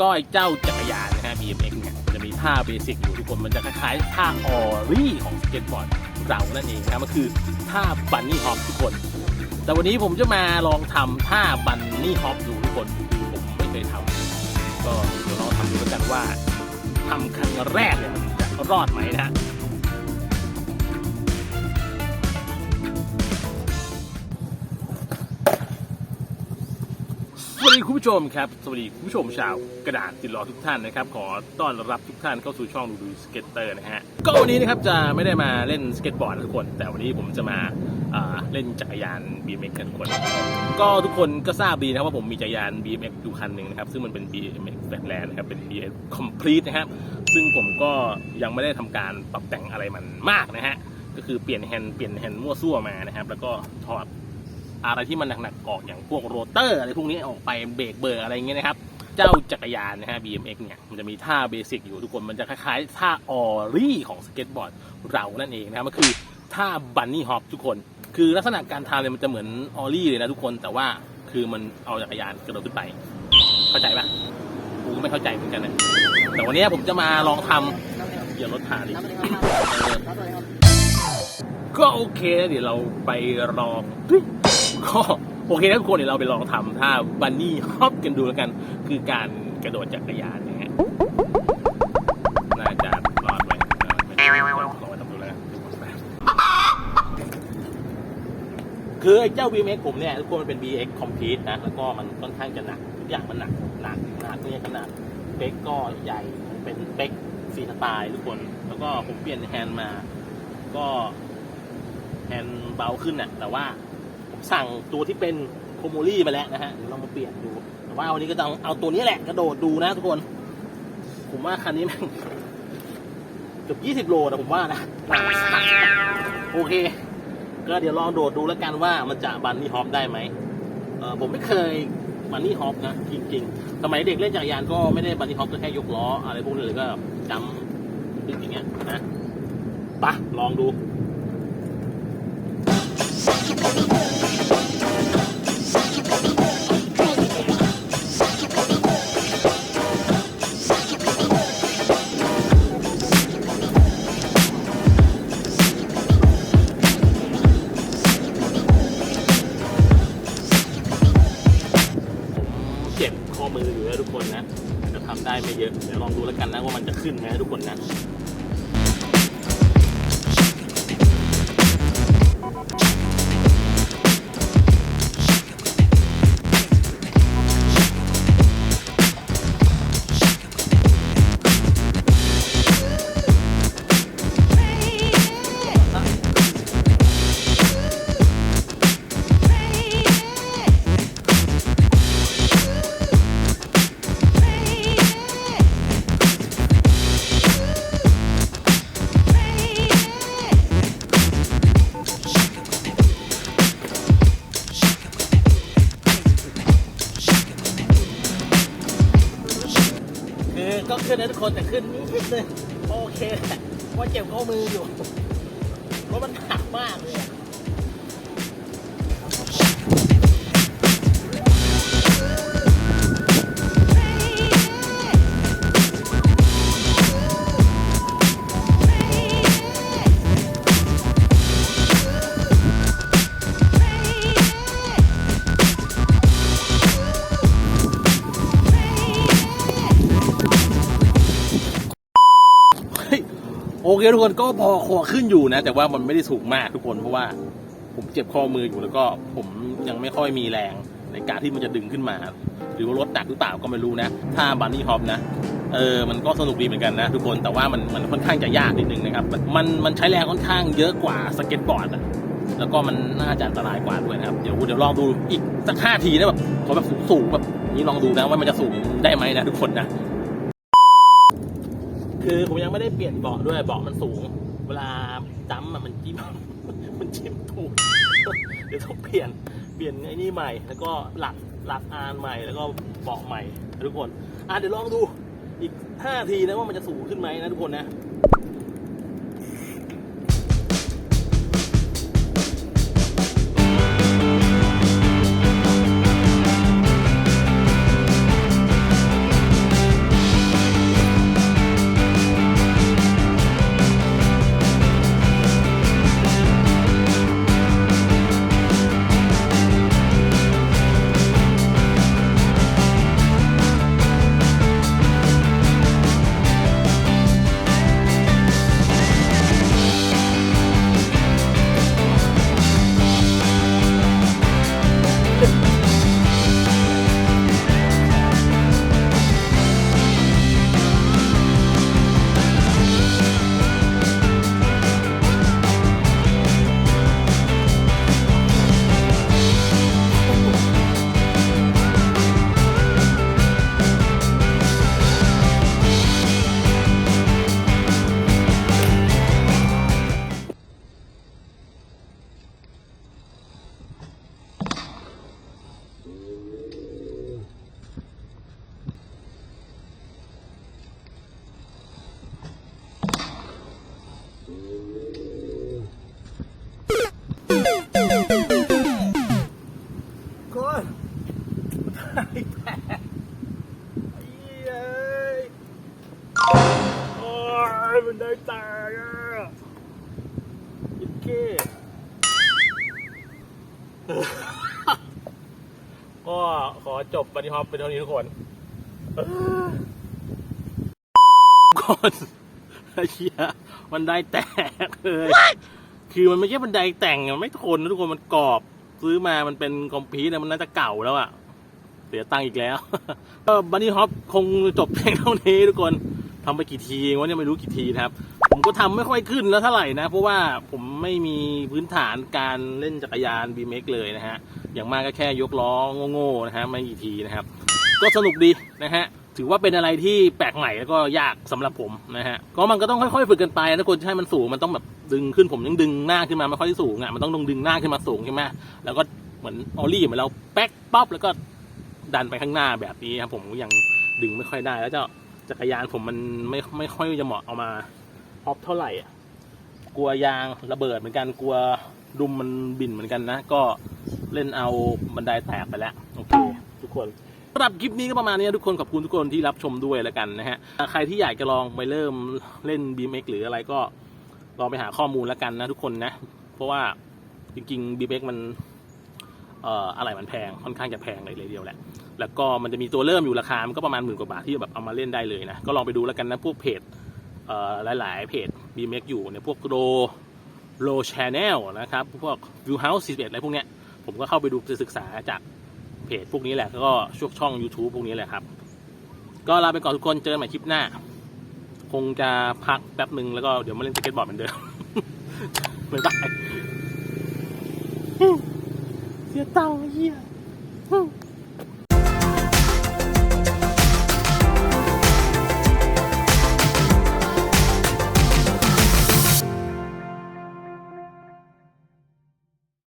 ก็ไอ้เจ้าจักรยานนะฮะ BMX เนี่ยจะมีท่าเบสิกอยู่ทุกคนมันจะคล้ายๆท่าออรี่ของสเก็ตบอร์ดเรานั่นเองนะครับมันคือท่าบันนี่ฮอปทุกคน แต่วันนี้ผมจะมาลองทำท่าบันนี่ฮอปดูทุกคนคือผมไม่เคยทำก็เดี๋ยวลองทำดูแล้วกันว่าทำครั้งแรกเนี่ยมันจะรอดไหมนะ คุณผู้ชมครับ สวัสดีคุณผู้ชมชาวกระดาษติดล้อทุกท่านนะครับ ขอต้อนรับทุกท่านเข้าสู่ช่องดูดูสเก็ตเตอร์นะฮะ ก็วันนี้นะครับจะไม่ได้มาเล่นสเก็ตบอร์ดทุกคน แต่วันนี้ผมจะมาาเล่นจักรยาน BMX กันทุกคน ก็ทุกคนก็ทราบดีนะครับว่าผมมีจักรยาน BMX อยู่คันหนึ่งนะครับ ซึ่งมันเป็น BMX Flatland นะครับ เป็น BMX Complete นะครับ ซึ่งผมก็ยังไม่ได้ทำการปรับแต่งอะไรมันมากนะฮะ ก็คือเปลี่ยนแฮนด์เปลี่ยนแฮนด์มั่วซั่วมานะครับ แล้วก็ถอด อะไรที่มันหนักๆออกอย่างพวกโรเตอร์อะไรพวกนี้ออกไปเบรกเบอร์อะไรอย่างเงี้ยนะครับ เจ้าจักรยานนะฮะ BMX เนี่ยมันจะมีท่าเบสิกอยู่ทุกคนมันจะคล้ายๆท่าออรี่ของสเก็ตบอร์ดเรานั่นเองนะครับมันคือท่าบันนี่ฮอปทุกคน คือลักษณะการทำเนี่ยมันจะเหมือนออรี่เลยนะทุกคนแต่ว่าคือมันเอาจักรยานกระโดดขึ้นไป เข้าใจปะกูก็ไม่เข้าใจเหมือนกันนะแต่วันนี้ผมจะมาลองทำอย่ารถผ่านดิก็โอเคนะเดี๋ยวเราไปลองเฮ้ย ก็โอเคนะทุกคนเดี๋ยวเราไปลองทำท่าบันนี่ฮอปกันดูแล้วกัน คือการกระโดดจักรยานนะฮะน่าจะรอดไหมลองไปทำดูแล้วคือไอ้เจ้า BMX ผมเนี่ยทุกคนมันเป็น BX Complete นะ แล้วก็มันค่อนข้างจะหนักทุกอย่างมันหนักหนักหนักเนี่ยขนาดเป๊กก็ใหญ่เป็นเป๊กฟรีสไตล์ทุกคน แล้วก็ผมเปลี่ยนแฮนด์มา ก็แฮนด์เบาขึ้นน่ะแต่ว่า สั่งตัวที่เป็นโคโมลี่มาแล้วนะฮะเดี๋ยวลองมาเปลี่ยนดู แต่ว่าวันนี้ก็ต้องเอาตัวนี้แหละกระโดดดูนะทุกคน ผมว่าคันนี้ม่งเกือบยี่สิบโลนะผมว่านะ โอเค ก็เดี๋ยวลองโดดดูแล้วกันว่ามันจะบันนี่ฮอปได้ไหมเออผมไม่เคยบันนี่ฮอปนะ จริงๆ สมัยเด็กเล่นจักรยานก็ไม่ได้บันนี่ฮอปก็แค่ยกล้อ อะไรพวกนี้เลยก็จำอย่างเงี้ยนะไปะลองดู คนนะจะทำได้ไม่เยอะเดี๋ยวลองดูแล้วกันนะว่ามันจะขึ้นไหมทุกคนนะ ขึ้นนะทุกคนแต่ขึ้นนิดนึงโอเคเพราะเจ็บข้อมืออยู่เพราะมันหนักมากเลย เคทุกคนก็พอคอขึ้นอยู่นะ แต่ว่ามันไม่ได้สูงมากทุกคนเพราะว่าผมเจ็บข้อมืออยู่แล้วก็ผมยังไม่ค่อยมีแรงในการที่มันจะดึงขึ้นมา หรือว่ารถหนักหรือเปล่าก็ไม่รู้นะ ถ้าบันนี่ฮอปนะเออมันก็สนุกดีเหมือนกันนะทุกคนแต่ว่ามันมันค่อนข้างจะยากนิดนึงนะครับมันมันใช้แรงค่อนข้างเยอะกว่าสเก็ตบอร์ดอะแล้วก็มันน่าจะอันตรายกว่าด้วยนะครับเดี๋ยวเดี๋ยวลองดูอีกสักห้าทีนะแบบขอแบบสูงๆแบบนี้ลองดูนะว่ามันจะสูงได้ไหมนะทุกคนนะ คือผมยังไม่ได้เปลี่ยนเบาะด้วยเบาะมันสูง เวลาจ้ำอะมันจิ้มมันจิ้มถูกเดี๋ยวต้องเปลี่ยนเปลี่ยนไอ้นี่ใหม่ แล้วก็หลักหลักอานใหม่แล้วก็เบาะใหม่ทุกคนอะเดี๋ยวลองดูอีกห้าทีนะว่ามันจะสูงขึ้นไหมนะทุกคนนะ มันได้ตายอะยินเก้ก็ขอจบบันทีฮอปเป็นเท่านี้ทุกคนก่อนไอ้เหี้ยมันได้แตกเลยคือมันไม่ใช่บันไดแต่งอะมันไม่ทนนะทุกคนมันกรอบ ซื้อมามันเป็นคอมพีทนะมันน่าจะเก่าแล้วอะเสียตังค์อีกแล้วก็บันนี่ฮอปคงจบเพียงเท่านี้ทุกคน ทำไปกี่ทีวะเนี่ยไม่รู้กี่ทีนะครับ ผมก็ทำไม่ค่อยขึ้นแล้วเท่าไหร่นะ เพราะว่าผมไม่มีพื้นฐานการเล่นจักรยาน b m x เลยนะฮะ อย่างมากก็แค่ยกล้อโง่ๆนะฮะไม่กี่ทีนะครับ ก็สนุกดีนะฮะถือว่าเป็นอะไรที่แปลกใหม่แล้วก็ยากสำหรับผมนะฮะ ก็มันก็ต้องค่อยๆฝึกกันไปนะคนจะให้มันสูงมันต้องแบบดึงขึ้นผมยังดึงหน้าขึ้นมาไม่ค่อยสูงอะมันต้องดึงหน้าขึ้นมาสูงใช่ไหมแล้วก็เหมือนออลลี่เหมือนเราแป๊กป๊อปแล้วก็ดันไปข้างหน้าแบบนี้ครับผมยังดึงไม่ค่อยได้แล้วเจ้า จักรยานผมมันไม่ไม่ค่อยจะเหมาะเอามาฮอปเท่าไหร่อะกลัวยางระเบิดเหมือนกันกลัวดุมมันบินเหมือนกันนะ ก็เล่นเอาบันไดแตกไปแล้ว โอเค ทุกคนสำหรับคลิปนี้ก็ประมาณนี้ทุกคนขอบคุณทุกคนที่รับชมด้วยแล้วกันนะฮะ ใครที่อยากจะลองไปเริ่มเล่น BMX หรืออะไรก็ลองไปหาข้อมูลแล้วกันนะทุกคนนะ เพราะว่าจริงๆ BMX มันเอ่ออะไรมันแพงค่อนข้างจะแพงเลยเลยเดียวแหละ แล้วก็มันจะมีตัวเริ่มอยู่ราคา มันก็ประมาณหมื่นกว่าบาทที่แบบเอามาเล่นได้เลยนะ ก็ลองไปดูแล้วกันนะ พวกเพจเอ่อหลาย ๆ เพจ BMX อยู่ในยพวกโรโรชแนลนะครับ พวก View House 41อะไรพวกเนี้ย ผมก็เข้าไปดูศึกษาจากเพจพวกนี้แหละ แล้วก็ช่วงช่อง YouTube พวกนี้แหละครับ ก็ลาไปก่อนทุกคน เจอกันใหม่คลิปหน้า คงจะพักแป๊บหนึ่งแล้วก็เดี๋ยวมาเล่นสเก็ตบอร์ดเหมือนเดิมบ๊ายบายเสียตังค์เฮีย